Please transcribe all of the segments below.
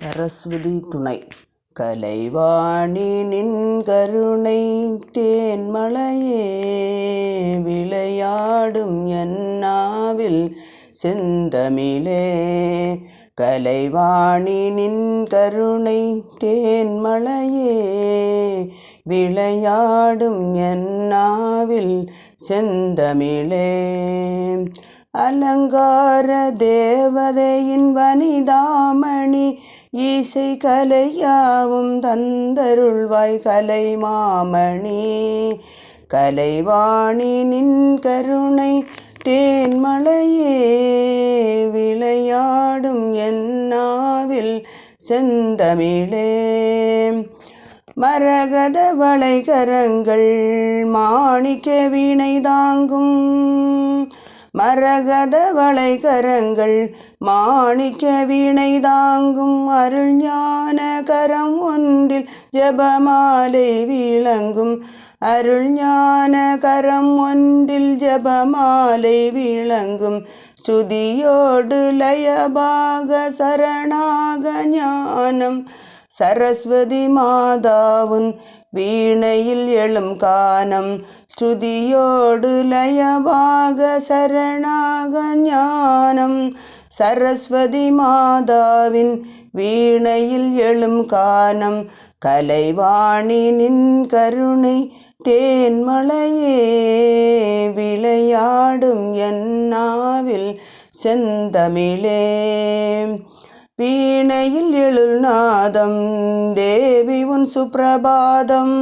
சரஸ்வதி துணை. கலைவாணி நின் கருணை தேன்மலையே விளையாடும் என்னாவில் செந்தமிழே. கலைவாணி நின் கருணை தேன்மலையே விளையாடும் என்னாவில் செந்தமிழே. அலங்கார தேவதையின் வனிதாமணி ஈசை கலையாவும் தந்தருள்வாய் கலை மாமணி. கலைவாணி நின் கருணை தேன்மலையே விளையாடும் என்னாவில் செந்தமிழே. மரகத வளைகரங்கள் மாணிக்க வீணை தாங்கும் மரகத வளைகரங்கள் மாணிக்க வீணை தாங்கும் அருள் ஞான கரம் ஒன்றில் ஜபமாலை விளங்கும் அருள் ஞான கரம் ஒன்றில் ஜபமாலை விளங்கும் ஸ்துதியோடு லயபாக சரணாக ஞானம் சரஸ்வதி மாதாவுன் வீணையில் எழும் கானம் ஸ்ருதியோடு லயபாக சரணாக ஞானம். சரஸ்வதி மாதாவின் வீணையில் எழும் கானம் கலைவாணி நின் கருணை தேன்மலையே விளையாடும் என்னாவில் செந்தமிழே. வீணையில் எழுநாதம் தேவி உன் சுப்பிரபாதம்.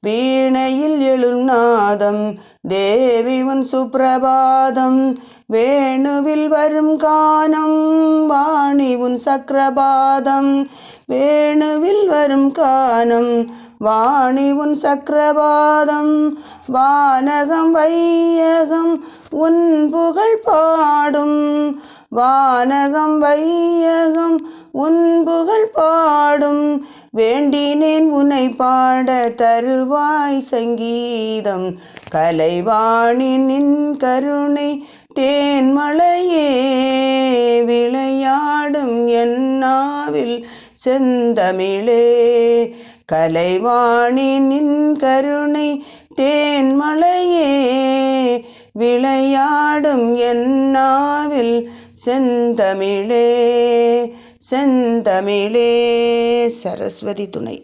வீணையில் எழுநாதம் தேவி உன் சுப்பிரபாதம். வேணுவில் வரும் கானம் வாணி உன் சக்கரபாதம். வேணுவில் வரும் கானம் வாணி உன் சக்கரபாதம். வானகம் வையகம் உன் புகழ் பாடும். வானகம் வையகம் உன் புகழ் பாடும். வேண்டினேன் உன்னை பாட தருவாய் சங்கீதம். கலைவாணி நின் கருணை தேன்மலையே விளையாடும் என்னாவில் செந்தமிழே. கலைவாணி நின் கருணை தேன்மலையே விளையாடும் என்னாவில் செந்தமிழே செந்தமிழே சரஸ்வதி துணை.